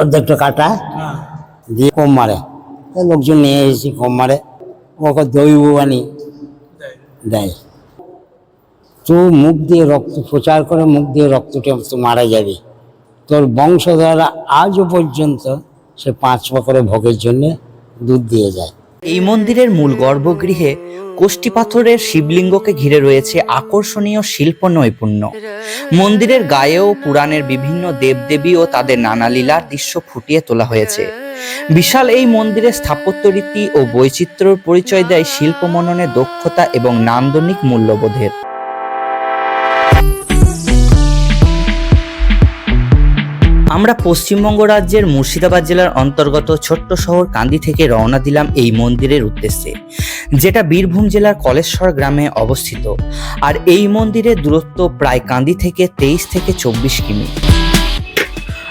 অর্ধেকটা কাটা দিয়ে কম মারে। লোকজন নিয়ে এসেছি কম মারে। ওকে বানি দেয়। তো মুখ দিয়ে রক্ত, প্রচার করে মুখ দিয়ে রক্তটা তো মারা যাবে। তোর বংশধররা আজও পর্যন্ত সে পাঁচ করে ভোগের জন্যে দুধ দিয়ে যায়। এই মন্দিরের মূল গর্ভগৃহে কোষ্টি পাথরের শিবলিঙ্গকে ঘিরে রয়েছে আকর্ষণীয় শিল্প নৈপুণ্য মন্দিরের গায়েও পুরাণের বিভিন্ন দেবদেবী ও তাদের নানা লীলার দৃশ্য ফুটিয়ে তোলা হয়েছে। বিশাল এই মন্দিরের স্থাপত্য রীতি ও বৈচিত্র্যর পরিচয় দেয় শিল্প মননের দক্ষতা এবং নান্দনিক মূল্যবোধের। আমরা পশ্চিমবঙ্গ রাজ্যের মুর্শিদাবাদ জেলার অন্তর্গত ছোট্ট শহর কান্দি থেকে রওনা দিলাম এই মন্দিরের উদ্দেশ্যে। যেটা বীরভূম জেলার কলেশ্বর গ্রামে অবস্থিত। আর এই মন্দিরের দূরত্ব প্রায় কান্দি থেকে তেইশ থেকে চব্বিশ কিমি।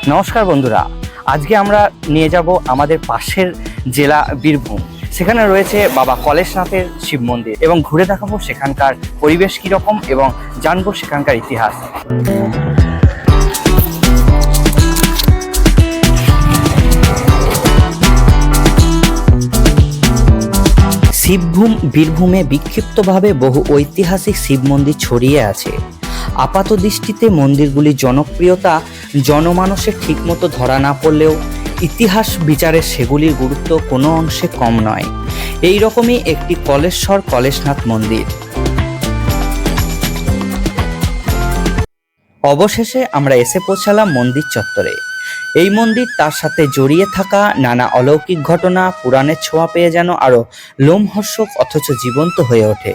নমস্কার বন্ধুরা, আজকে আমরা নিয়ে যাব আমাদের পাশের জেলা বীরভূম। সেখানে রয়েছে বাবা কলেশনাথের শিব মন্দির এবং ঘুরে দেখাবো সেখানকার পরিবেশ কীরকম এবং জানব সেখানকার ইতিহাস। শিবভূম, বীরভূমে বিক্ষিপ্তভাবে বহু ঐতিহাসিক শিব মন্দির ছড়িয়ে আছে। আপাত দৃষ্টিতে মন্দিরগুলির জনপ্রিয়তা জনমানসে ঠিকমতো ধরা না পড়লেও ইতিহাস বিচারে সেগুলির গুরুত্ব কোনো অংশে কম নয়। এই রকমই একটি কলেশ্বর কলেশনাথ মন্দির। অবশেষে আমরা এসে পৌঁছালাম মন্দির চত্বরে। এই মন্দির তার সাথে জড়িয়ে থাকা নানা অলৌকিক ঘটনা, পুরাণের ছোঁয়া পেয়ে যেন আরও লোমহর্ষক অথচ জীবন্ত হয়ে ওঠে।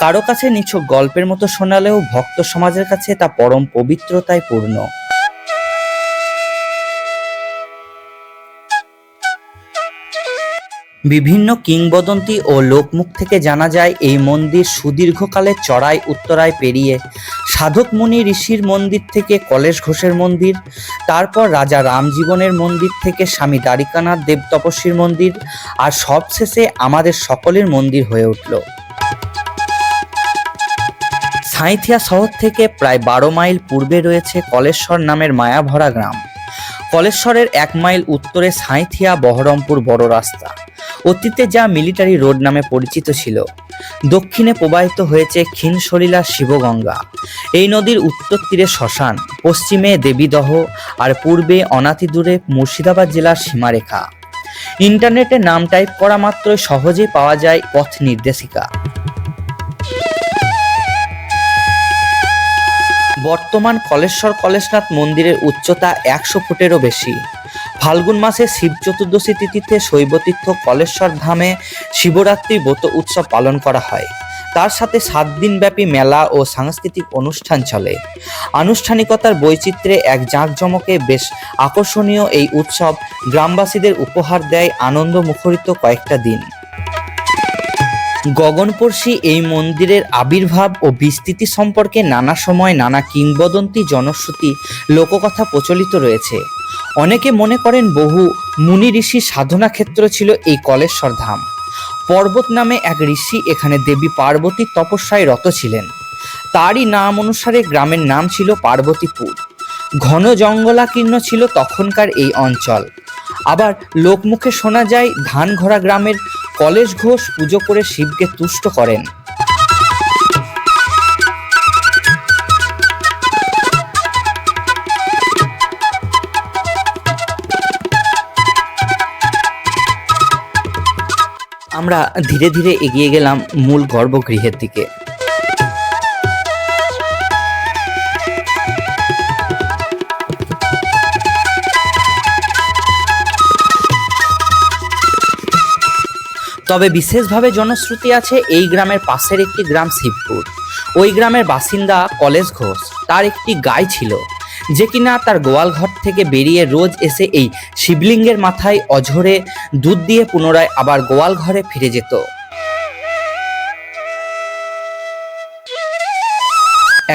কারও কাছে নিছক গল্পের মতো শোনালেও ভক্ত সমাজের কাছে তা পরম পবিত্রতায় পূর্ণ। বিভিন্ন কিংবদন্তি ও লোকমুখ থেকে জানা যায় এই মন্দির সুদীর্ঘকালের চড়াই উত্তরায় পেরিয়ে সাধক মুনি ঋষির মন্দির থেকে কলেশ ঘোষের মন্দির, তারপর রাজা রামজীবনের মন্দির থেকে স্বামী দ্বারিকানাথ দেব তপস্বীর মন্দির আর সবশেষে আমাদের সকলের মন্দির হয়ে উঠল। সাঁইথিয়া শহর থেকে প্রায় বারো মাইল পূর্বে রয়েছে কলেশ্বর নামের মায়াভরা গ্রাম। কলেশ্বরের এক মাইল উত্তরে সাঁইথিয়া বহরমপুর বড় রাস্তা। অতীতে যা মিলিটারি রোড নামে পরিচিত ছিল, দক্ষিণে প্রবাহিত হয়েছে ক্ষীণসলিলা শিবগঙ্গা। এই নদীর উত্তর তীরে শ্মশান, পশ্চিমে দেবীদহ আর পূর্বে অনাতি দূরে মুর্শিদাবাদ জেলার সীমারেখা। ইন্টারনেটে নাম টাইপ করা মাত্রই সহজেই পাওয়া যায় পথ নির্দেশিকা। বর্তমান কলেশ্বর কলেশনাথ মন্দিরের উচ্চতা একশো ফুটেরও বেশি। ফাল্গুন মাসে শিব চতুর্দশী তিথিতে শৈবতীর্থ কলেশ্বর ধামে শিবরাত্রি ব্রত উৎসব পালন করা হয়। তার সাথে সাত দিনব্যাপী মেলা ও সাংস্কৃতিক অনুষ্ঠান চলে। আনুষ্ঠানিকতার বৈচিত্র্যে এক জাঁকজমকে বেশ আকর্ষণীয় এই উৎসব গ্রামবাসীদের উপহার দেয় আনন্দ মুখরিত কয়েকটা দিন। গগনপর্শী এই মন্দিরের আবির্ভাব ও বিস্তৃতি সম্পর্কে নানা সময় নানা কিংবদন্তি জনশ্রুতি লোককথা প্রচলিত রয়েছে। অনেকে মনে করেন বহু মুনি ঋষি সাধনা ক্ষেত্র ছিল এই কলেশ্বর ধাম। পর্বত নামে এক ঋষি এখানে দেবী পার্বতীর তপস্যায় রত ছিলেন। তারই নাম অনুসারে গ্রামের নাম ছিল পার্বতীপুর। ঘন জঙ্গলাকীর্ণ ছিল তখনকার এই অঞ্চল। আবার লোকমুখে শোনা যায় ধানঘরা গ্রামের কলেশ ঘোষ পুজো করে শিবকে তুষ্ট করেন। আমরা ধীরে ধীরে এগিয়ে গেলাম মূল গর্ভগৃহের দিকে। তবে বিশেষভাবে জনশ্রুতি আছে এই গ্রামের পাশের একটি গ্রাম শিবপুর। ওই গ্রামের বাসিন্দা কলেজ ঘোষ, তার একটি গাই ছিল। যে কিনা তার গোয়াল ঘর থেকে বেরিয়ে রোজ এসে এই শিবলিঙ্গের মাথায় অঝরে দুধ দিয়ে পুনরায় আবার গোয়াল ঘরে ফিরে যেত।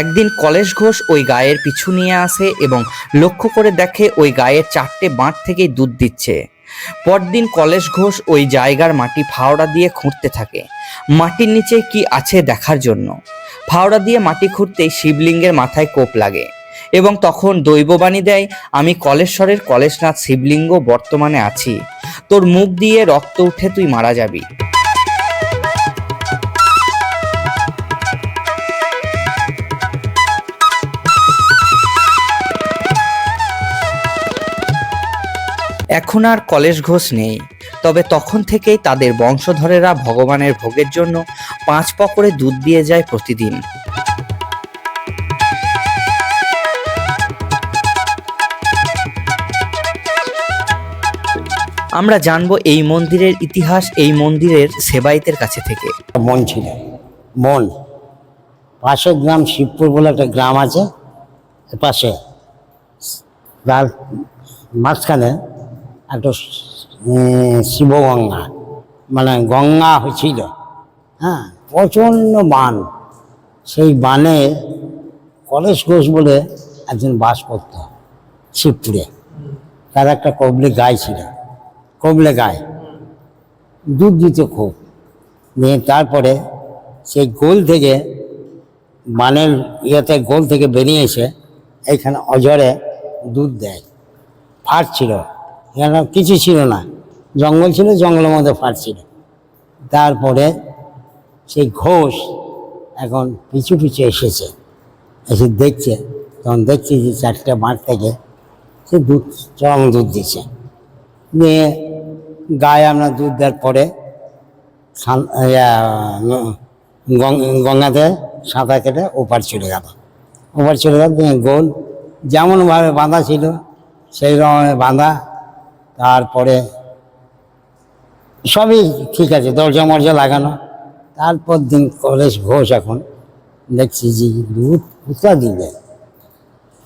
একদিন কলেশ ঘোষ ওই গায়ের পিছু নিয়ে আসে এবং লক্ষ্য করে দেখে ওই গায়ের চারটে বাঁট থেকেই দুধ দিচ্ছে। পরদিন কলেশ ঘোষ ওই জায়গার মাটি ফাওড়া দিয়ে খুঁড়তে থাকে। মাটির নিচে কি আছে দেখার জন্য? ফাওড়া দিয়ে মাটি খুঁড়তেই শিবলিঙ্গের মাথায় কোপ লাগে এবং তখন দৈববাণী দেয়, আমি কলেশ্বরের কলেশনাথ শিবলিঙ্গ বর্তমানে আছি। তোর মুখ দিয়ে রক্ত উঠে তুই মারা যাবি। এখন আর কলেশ ঘোষ নেই। তবে তখন থেকেই তাদের বংশধরেরা ভগবানের ভোগের জন্য পাঁচ প করে দুধ দিয়ে যায় প্রতিদিন। আমরা জানব এই মন্দিরের ইতিহাস, এই মন্দিরের সেবাইতের কাছে থেকে। মন ছিল। মন। পাশের গ্রাম শিবপুর বলে একটা গ্রাম আছে। পাশে। মাঝখানে একটা শিবগঙ্গা। মানে গঙ্গা হয়েছিল। হ্যাঁ প্রচণ্ড বান। সেই বানে কলেজ ঘোষ বলে একজন বাস করত শিবপুরে। তার একটা কবলে গায়ে ছিল। কবলে গায়ে দুধ দিত খুব। নিয়ে তারপরে সেই গোল থেকে বানের ইয়েতে গোল থেকে বেরিয়ে এসে এইখানে অজরে দুধ দেয়। ফাট ছিল। এখানে কিছু ছিল না। জঙ্গল ছিল, জঙ্গলের মধ্যে ফাট ছিল। তারপরে সেই ঘোষ এখন পিছু পিছু এসেছে। এসে দেখছে, তখন দেখছি যে চারটে মাঠ থেকে সে দুধ, চরম দুধ দিচ্ছে। দিয়ে গায়ে আমরা দুধ দেওয়ার পরে গঙ্গাতে সাঁতার কেটে ওপার চলে গেল। ওপার চলে গেল গোল যেমনভাবে বাঁধা ছিল সেই রকমের বাঁধা তারপরে সবই ঠিক আছে দরজা মরজা লাগানো। তারপর দিন কলেজ ঘোষ এখন। দেখছি যে দুধ কোথা দিবে?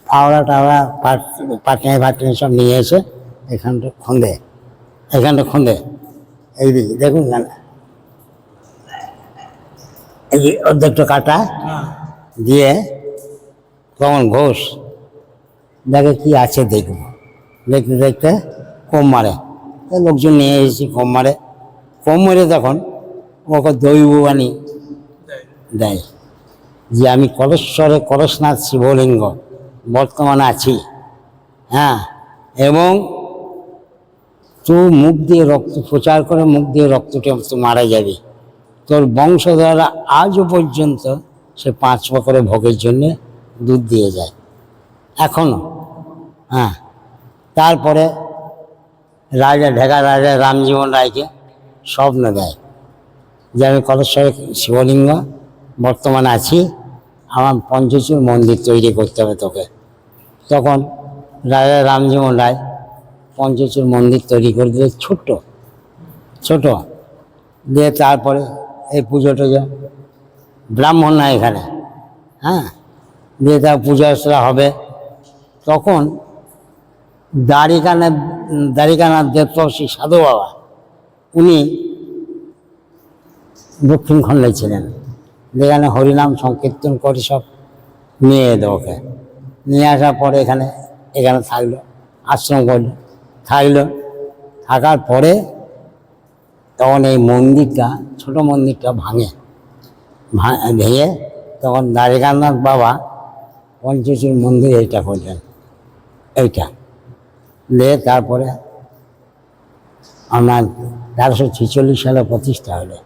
ফাওড়া টাওড়া পাট পাটনে ফাটনে সব নিয়ে এসে এখানটা খন্দে এখানটা খন্দে। এই দিকে দেখুন না এই অর্ধেকটা কাটা দিয়ে তখন ঘোষ দেখে কি আছে দেখব। দেখতে দেখতে কম মারে। লোকজন নিয়ে এসেছি কম মারে। কম মেরে তখন ওকে দৈব আনি দেয় যে আমি কলেশ্বরে কলেশনাথ শিবলিঙ্গ বর্তমানে আছি। হ্যাঁ এবং তুই মুখ দিয়ে রক্ত, প্রচার করে মুখ দিয়ে রক্তটা তুই মারা যাবে। তোর বংশধররা আজও পর্যন্ত সে পাঁচ করে ভোগের জন্যে দুধ দিয়ে যায়। এখনও হ্যাঁ তারপরে রাজা ঢেকা রাজা রামজীবন রায়কে স্বপ্ন দেয়। যে আমি কলেশ্বরে শিবলিঙ্গ, বর্তমানে আছি, আমার পঞ্চচূড় মন্দির তৈরি করতে হবে তোকে। তখন রাজা রামজীবন রায় পঞ্চচূড় মন্দির তৈরি করে দিলে ছোট্ট, ছোট। দিয়ে তারপরে এই পুজো টুজো, ব্রাহ্মণ না এখানে হ্যাঁ? দিয়ে তার পূজা হবে। তখন দ্বারিকানা দ্বারিকানাথ দেবতর্ষী সাধু বাবা, উনি দক্ষিণ খণ্ডে ছিলেন। যেখানে হরিনাম সংকীর্তন করে সব নিয়ে এলো ওকে। নিয়ে আসার পরে এখানে এখানে থাকল, আশ্রম করল। থাকল, থাকার পরে তখন এই মন্দিরটা, ছোট মন্দিরটা ভাঙে। ভেঙে তখন দ্বারিকানাথ বাবা পঞ্চশীল মন্দির এইটা করলেন। এইটা। দিয়ে তারপরে আমার তেরোশো ছেচল্লিশ সালে প্রতিষ্ঠা হলো।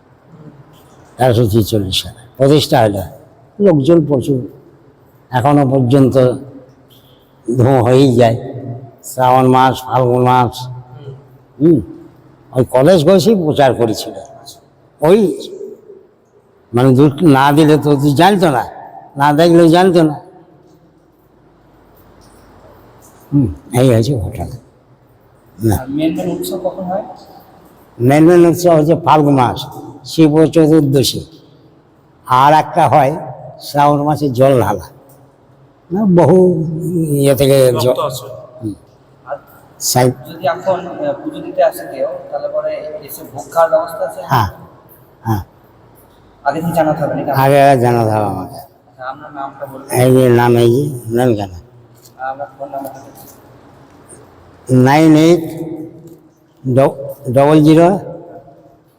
তেরোশো ছেচল্লিশ সালে প্রতিষ্ঠা হলো। লোকজন প্রচুর। এখনও পর্যন্ত ধুঁ হয়েই যায়। শ্রাবণ মাস, ফাল্গুন মাস, হুম, ওই কলেজ বয়সেই প্রচার করেছিল। ওই মানে না দিলে তো জানতো না। না দেখলে জানতো না। হুম এই হয়েছে ঘটনা। না। মেন মেন উৎসব হচ্ছে ফাল্গুন মাস শিব চতুর্দশী। আর একটা হয় শ্রাবণ মাসে জল ঢালা বহু ইয়ে থেকে হ্যাঁ হ্যাঁ। আগে থেকে জানাতে হবে আমাকে। যে নাম এই যে নাম কেন nine eight double zero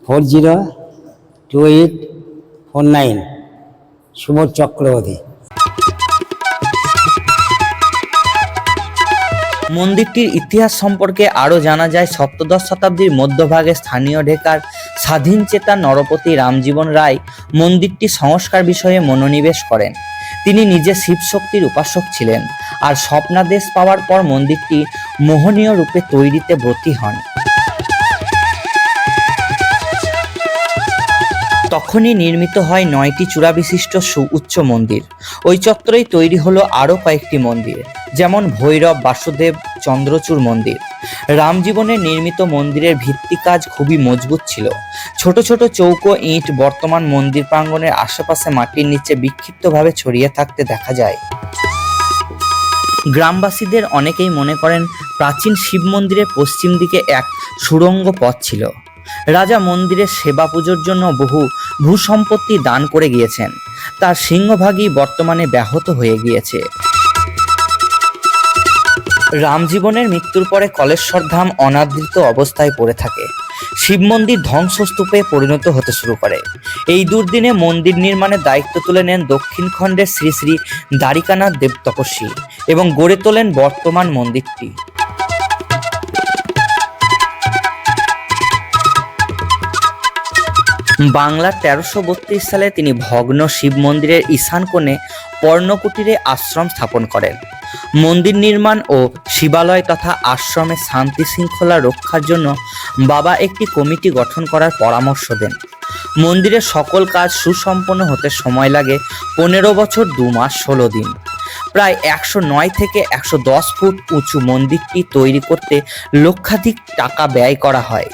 four zero two eight four nine. Subodh Chakraborty. মন্দিরটির ইতিহাস সম্পর্কে আরও জানা যায় সপ্তদশ শতাব্দীর মধ্যভাগে স্থানীয় ঢেকার স্বাধীন চেতা নরপতি রামজীবন রায় মন্দিরটি সংস্কার বিষয়ে মনোনিবেশ করেন। তিনি নিজে শিবশক্তির উপাসক ছিলেন আর স্বপ্নাদেশ পাওয়ার পর মন্দিরটি মোহনীয় রূপে তৈরিতে ব্রতী হন। তখনই নির্মিত হয় নয়টি চূড়াবিশিষ্ট সুউচ্চ মন্দির। ওই চত্বরেই তৈরি হলো আরও কয়েকটি মন্দির, যেমন ভৈরব, বাসুদেব, চন্দ্রচূড় মন্দির। রামজীবনের নির্মিত মন্দিরের ভিত্তি কাজ খুবই মজবুত ছিল। ছোট ছোট চৌকো, ইট, বর্তমান মন্দির প্রাঙ্গণের আশেপাশে মাটির নিচে বিক্ষিপ্তভাবে ছড়িয়ে থাকতে দেখা যায়। গ্রামবাসীদের অনেকেই মনে করেন প্রাচীন শিব মন্দিরের পশ্চিম দিকে এক সুড়ঙ্গ পথ ছিল। রাজা মন্দিরের সেবা পুজোর জন্য বহু ভূসম্পত্তি দান করে গিয়েছেন। তার সিংহভাগই বর্তমানে ব্যাহত হয়ে গিয়েছে। রামজীবনের মৃত্যুর পরে কলেশ্বর ধাম অনাদৃত অবস্থায় পড়ে থাকে। শিব মন্দির ধ্বংসস্তূপে পরিণত হতে শুরু করে। এই দুর্দিনে মন্দির নির্মাণের দায়িত্ব তুলে নেন দক্ষিণ খণ্ডের শ্রী শ্রী দ্বারিকানাথ দেব তপস্বী এবং গড়ে তোলেন বর্তমান মন্দিরটি। বাংলার তেরোশো বত্রিশ সালে তিনি ভগ্ন শিব মন্দিরের ঈশান কোণে পর্ণকুটিরে আশ্রম স্থাপন করেন। মন্দির নির্মাণ ও শিবালয় তথা আশ্রমে শান্তি শৃঙ্খলা রক্ষার জন্য বাবা একটি কমিটি গঠন করার পরামর্শ দেন। মন্দিরের সকল কাজ সুসম্পন্ন হতে সময় লাগে পনেরো বছর দু মাস ষোলো দিন। প্রায় একশো নয় থেকে একশো দশ ফুট উঁচু মন্দিরটি তৈরি করতে লক্ষাধিক টাকা ব্যয় করা হয়।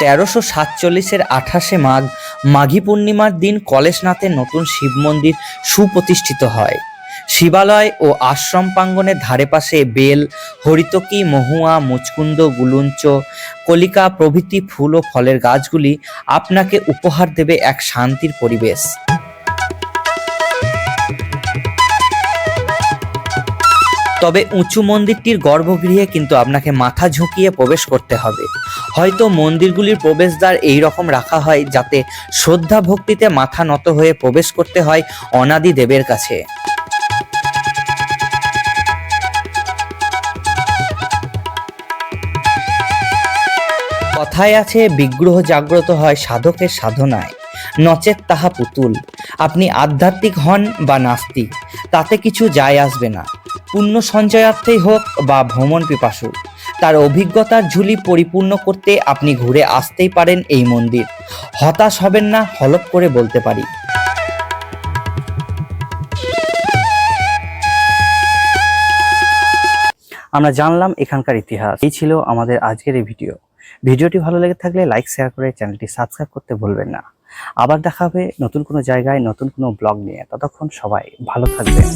তেরোশো সাতচল্লিশের আঠাশে মাঘ, মাঘী পূর্ণিমার দিন কলেশনাথের নতুন শিব মন্দির সুপ্রতিষ্ঠিত হয়। শিবালয় ও আশ্রম প্রাঙ্গণের ধারে পাশে বেল, হরিতকি, মহুয়া, মুচকুন্দ, গুলুঞ্চ, কলিকা প্রভৃতি ফুল ও ফলের গাছগুলি আপনাকে উপহার দেবে এক শান্তির পরিবেশ। তবে উঁচু মন্দিরটির গর্ভগৃহে কিন্তু আপনাকে মাথা ঝুঁকিয়ে প্রবেশ করতে হবে। হয়তো মন্দিরগুলির প্রবেশদ্বার এই রকম রাখা হয় যাতে শ্রদ্ধা ভক্তিতে মাথা নত হয়ে প্রবেশ করতে হয় অনাদি দেবের কাছে। কথায় আছে, বিগ্রহ জাগ্রত হয় সাধকের সাধনায়। নচেত তাহা পুতুল। আপনি আধ্যাত্মিক হন বা নাস্তিক, তাতে কিছু যায় আসবে না। পুণ্য সঞ্চয়ার্থেই হোক বা ভ্রমণ পিপাসু। তার অভিজ্ঞতার ঝুলি পরিপূর্ণ করতে আপনি ঘুরে আসতেই পারেন এই মন্দির। হতাশ হবেন না, হলপ করে বলতে পারি। আমরা জানলাম এখানকার ইতিহাস। এই ছিল আমাদের আজকের এই ভিডিও। ভিডিওটি ভালো লেগে থাকলে লাইক শেয়ার করে চ্যানেলটি সাবস্ক্রাইব করতে ভুলবেন না। আবার দেখা হবে নতুন কোনো জায়গায়, নতুন কোনো ব্লগ নিয়ে। ততক্ষণ সবাই ভালো থাকবেন।